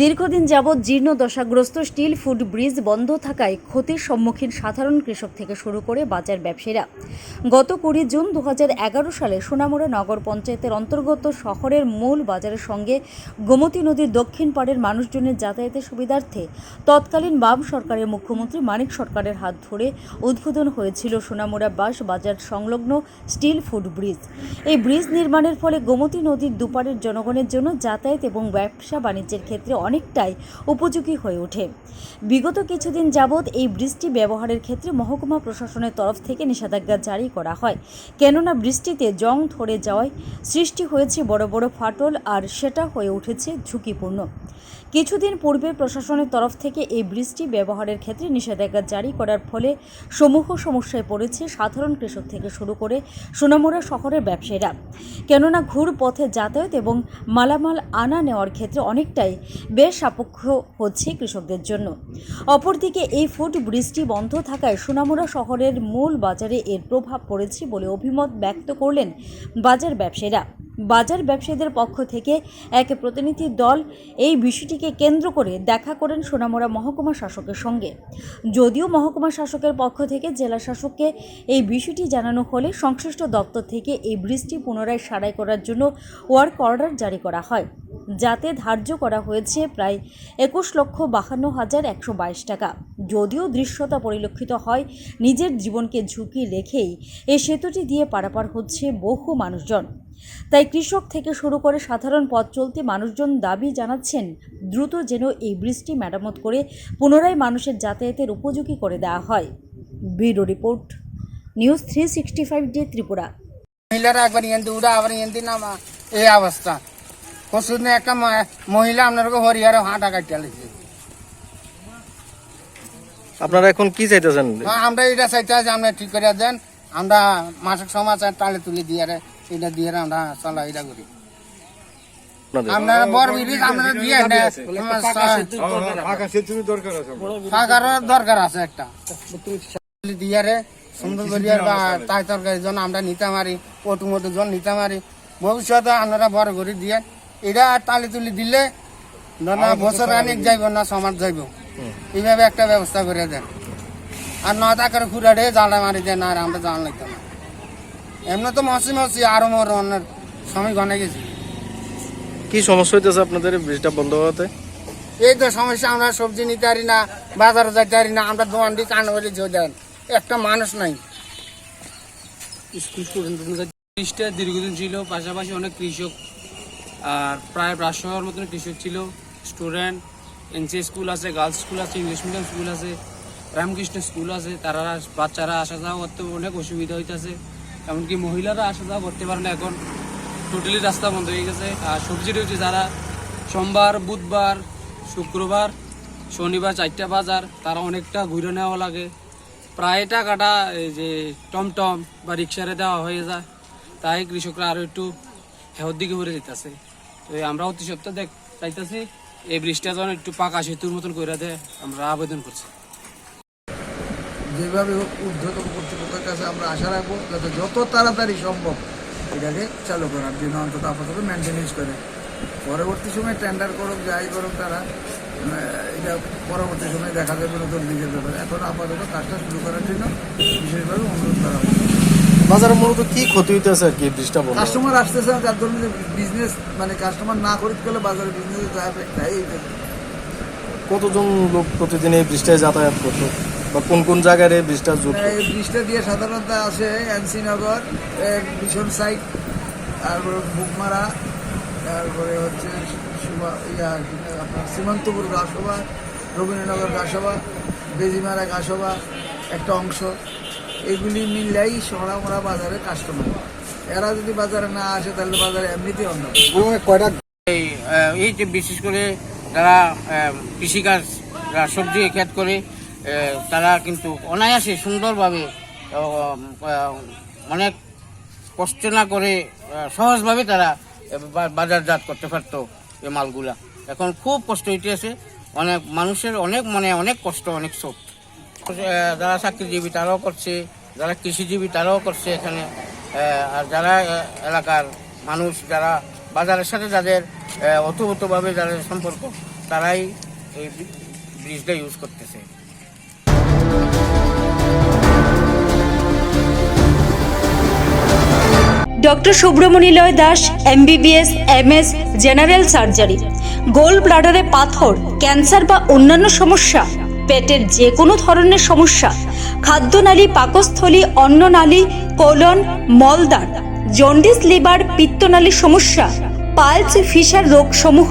দীর্ঘদিন যাবৎ জীর্ণ দশাগ্রস্ত স্টিল ফুড ব্রিজ বন্ধ থাকায় ক্ষতির সম্মুখীন সাধারণ কৃষক থেকে শুরু করে বাজার ব্যবসায়ীরা। গত কুড়ি জুন দু হাজার এগারো সালে সোনামুড়া নগর পঞ্চায়েতের অন্তর্গত শহরের মূল বাজারের সঙ্গে গোমতী নদীর দক্ষিণ পাড়ের মানুষজনের যাতায়াতের সুবিধার্থে তৎকালীন বাম সরকারের মুখ্যমন্ত্রী মানিক সরকারের হাত ধরে উদ্বোধন হয়েছিল সোনামুড়া বাস বাজার সংলগ্ন স্টিল ফুড ব্রিজ। এই ব্রিজ নির্মাণের ফলে গোমতী নদীর দুপারের জনগণের জন্য যাতায়াত এবং ব্যবসা বাণিজ্যের ক্ষেত্রে অনেকটাই উপযোগী হয়ে ওঠে। বিগত কিছুদিন যাবৎ এই বৃষ্টি ব্যবহারের ক্ষেত্রে মহকুমা প্রশাসনের তরফ থেকে নিষেধাজ্ঞা জারি করা হয়। কেননা বৃষ্টিতে জং ধরে যাওয়ায় সৃষ্টি হয়েছে বড় বড় ফাটল আর সেটা হয়ে উঠেছে ঝুঁকিপূর্ণ। কিছুদিন পূর্বে প্রশাসনের তরফ থেকে এই বৃষ্টি ব্যবহারের ক্ষেত্রে নিষেধাজ্ঞা জারি করার ফলে সমূহ সমস্যায় পড়েছে সাধারণ কৃষক থেকে শুরু করে সোনামুড়া শহরের ব্যবসায়ীরা। কেননা ঘুর পথে যাতায়াত এবং মালামাল আনা নেওয়ার ক্ষেত্রে অনেকটাই বেশ সাপেক্ষ হচ্ছে কৃষকদের জন্য। অপরদিকে এই ফুট ব্রিজটি বন্ধ থাকায় সোনামুড়া শহরের মূল বাজারে এর প্রভাব পড়েছে বলে অভিমত ব্যক্ত করলেন বাজার ব্যবসায়ীরা। বাজার ব্যবসায়ীদের পক্ষ থেকে এক প্রতিনিধি দল এই বিষয়টিকে কেন্দ্র করে দেখা করেন সোনামুড়া মহকুমা শাসকের সঙ্গে। যদিও মহকুমা শাসকের পক্ষ থেকে জেলা শাসককে এই বিষয়টি জানানো হলে সংশ্লিষ্ট দপ্তর থেকে এই ব্রিজটি পুনরায় সারাই করার জন্য ওয়ার্ক অর্ডার জারি করা হয়, যাতে ধার্য করা হয়েছে প্রায় একুশ লক্ষ বাহান্ন হাজার একশো বাইশ টাকা। যদিও দৃশ্যতা পরিলক্ষিত হয়, নিজের জীবনকে ঝুঁকি রেখেই এই সেতুটি দিয়ে পারাপার হচ্ছে বহু মানুষজন। তাই কৃষক থেকে শুরু করে সাধারণ পথ চলতে মানুষজন দাবি জানাচ্ছেন দ্রুত যেন এই বৃষ্টি মেরামত করে পুনরায় মানুষের যাতায়াতের উপযোগী করে দেওয়া হয়। Bureau report news three sixty five day Tripura. মহিলারা একবার ইয়েন্দি উড়া আবার ইয়েন্দি নামা এই অবস্থা। পরশুদিনে একটা মহিলা আপনার হরিয়ারে হাঁটা কাটিয়া লেগেছে। আপনারা এখন কি চাইতেছেন? আমরা এটা চাইতে আছি আমরা ঠিক করে দেন। আমরা মাসিক সমাচার তালে তুলে দিয়ে রে, এটা দিয়ে আমরা চলা এটা করি। আপনারা বড় ব্রিজ আপনারা দিয়ে দরকার আছে। একটা। দিয়ে রে সুন্দর করিয়ার বা তাই তরকারি জন আমরা নিতে পারি পটু মটু জন নিতে পারি। ভবিষ্যতে আপনারা বড় করে দিয়ে এটা তালি তুলি দিলে না বছর অনেক যাইব না সমাজ যাইব। এইভাবে একটা ব্যবস্থা করে দেন। আর নয়টা করে খুঁড়ে জালা মারি দেন আর আমরা জাল লাগতাম না। এমনি তো মসি মসি আরও মর অন্যের সময় গনে গেছি। কি সমস্যা হইতেছে আপনাদের ব্রিজটা বন্ধ হওয়াতে? এই তো সমস্যা আমরা সবজি নিতে পারি না বাজারে যাইতে পারি না আমরা দোকান দিয়ে কান বলে জো দেন। একটা মানুষ নাই। স্কুল ব্রিজটা দীর্ঘদিন ছিল পাশাপাশি অনেক কৃষক আর প্রায় পাঁচশো হওয়ার মতন কৃষক ছিল স্টুডেন্ট এনসি স্কুল আছে গার্লস স্কুল আছে ইংলিশ মিডিয়াম স্কুল আছে রামকৃষ্ণ স্কুল আছে তারা বাচ্চারা আসা যাওয়া করতে অনেক অসুবিধা হইতেছে। এমনকি মহিলারা আসা যাওয়া করতে পারে না এখন। টোটালি রাস্তা বন্ধ হয়ে গেছে। আর সবজি রয়েছে যারা সোমবার, বুধবার, শুক্রবার, শনিবার চারটা বাজার, তারা অনেকটা ঘুরে নেওয়া লাগে। প্রায় টাকাটা এই যে টমটম বা রিক্সারে দেওয়া হয়ে যায়। তাই কৃষকরা আরও একটু হেওর দিকে ভরে যেতেছে। তো আমরা অতি সপ্তাহ দেখ চাইতেছি এই ব্রিজটা যেন একটু পাকা সেতুর মতন করে দেয়। আমরা আবেদন করছি। যেভাবে হোক ঊর্ধ্বতন কর্তৃপক্ষের কাছে আমরা আশা রাখব যাতে যত তাড়াতাড়ি সম্ভব এটাকে চালু করার জন্য অন্তত আপাতত মেনটেনেন্স করে। পরবর্তী সময় টেন্ডার করুক যাই করুক তারা এটা পরবর্তী সময় দেখা যাবে নতুন দিকের ব্যাপারে। এখন আপাতত কাজটা শুরু করার জন্য বিশেষভাবে অনুরোধ করা হচ্ছে। বাজারে মূলত কি ক্ষতি হইতেছে আর কি বন্ধ কাস্টমার আসতেছে যার জন্য বিজনেস মানে কাস্টমার না খরিদ করলে বাজারে বিজনেস তাই কতজন লোক প্রতিদিন এই ব্রিজটায় যাতায়াত করতো? বা কোন কোন জায়গায় এই ব্রিজটা যুক্ত এই ব্রিজটা দিয়ে সাধারণত আসে এনসি নগর মিশন সাইড তারপরে বুকমারা তারপরে হচ্ছে আপনার সীমান্তপুর গাছসভা রবীন্দ্রনগর গাছসভা বেজিমারা গাছসভা একটা অংশ। এগুলি মিললেই সোনামোড়া বাজারে কাস্টমার এরা যদি বাজারে না আসে তাহলে বাজারে এমনিতেই অন্য আহ, এই যে বিশেষ করে যারা কৃষিকাজ সবজি ক্ষেত করে তারা কিন্তু অনায়াসে সুন্দরভাবে অনেক কষ্ট না করে সহজভাবে তারা বাজারজাত করতে পারতো এই মালগুলা। এখন খুব কষ্ট হইতেছে অনেক মানুষের অনেক মানে অনেক কষ্ট অনেক শোক। যারা চাকরিজীবী তারাও করছে যারা কৃষিজীবী তারাও করছে এখানে। আর যারা এলাকার মানুষ যারা বাজারের সাথে যাদের আহ, অতপ্রতভাবে যাদের সম্পর্ক তারাই এই ব্রিজটা ইউজ করতেছে। Doctor Subramanilay Das, MBBS, MS, general surgery. Gall ব্লাডারে পাথর, ক্যান্সার বা অন্যান্য সমস্যা, পেটের যে কোনো ধরনের সমস্যা খাদ্যনালী পাকস্থলী অন্ননালী কোলন মলদার জন্ডিস লিভার, পিত্তনালী সমস্যা পালস ফিশার রোগসমূহ,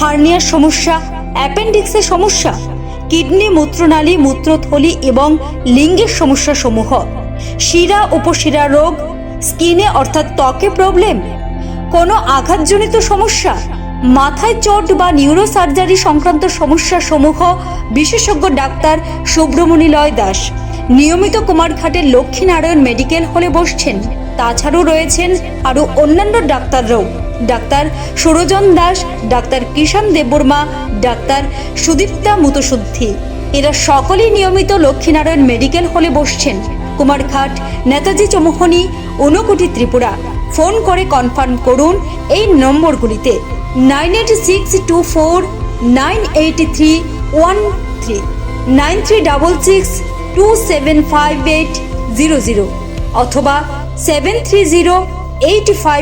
হার্নিয়ার সমস্যা, অ্যাপেন্ডিক্সের সমস্যা, কিডনি মূত্রনালী, মূত্রথলি এবং লিঙ্গের সমস্যা সমূহ শিরা, উপশিরা রোগ স্কিনে অর্থাৎ ত্বকে প্রবলেম কোনো আঘাতজনিত সমস্যা, মাথায় চোট বা নিউরো সার্জারি সংক্রান্ত সমস্যা সমূহ, বিশেষজ্ঞ ডাক্তার সুব্রমণী লয় দাস, নিয়মিত কুমারঘাটের লক্ষ্মীনারায়ণ মেডিকেল হলে বসছেন। তাছাড়াও রয়েছেন আরও অন্যান্য ডাক্তাররাও, doctor Surjan Das, doctor Kishan Debbarma, doctor Sudipta Mutshuddhi এরা সকলেই নিয়মিত লক্ষ্মীনারায়ণ মেডিকেল হলে বসছেন। কুমারঘাট নেতাজি চৌমুহনী, ঊনকোটি ত্রিপুরা। ফোন করে কনফার্ম করুন এই নম্বরগুলিতে nine eight six two four, nine eight three, one three, nine three double six two seven five eight zero zero অথবা seven three zero eight five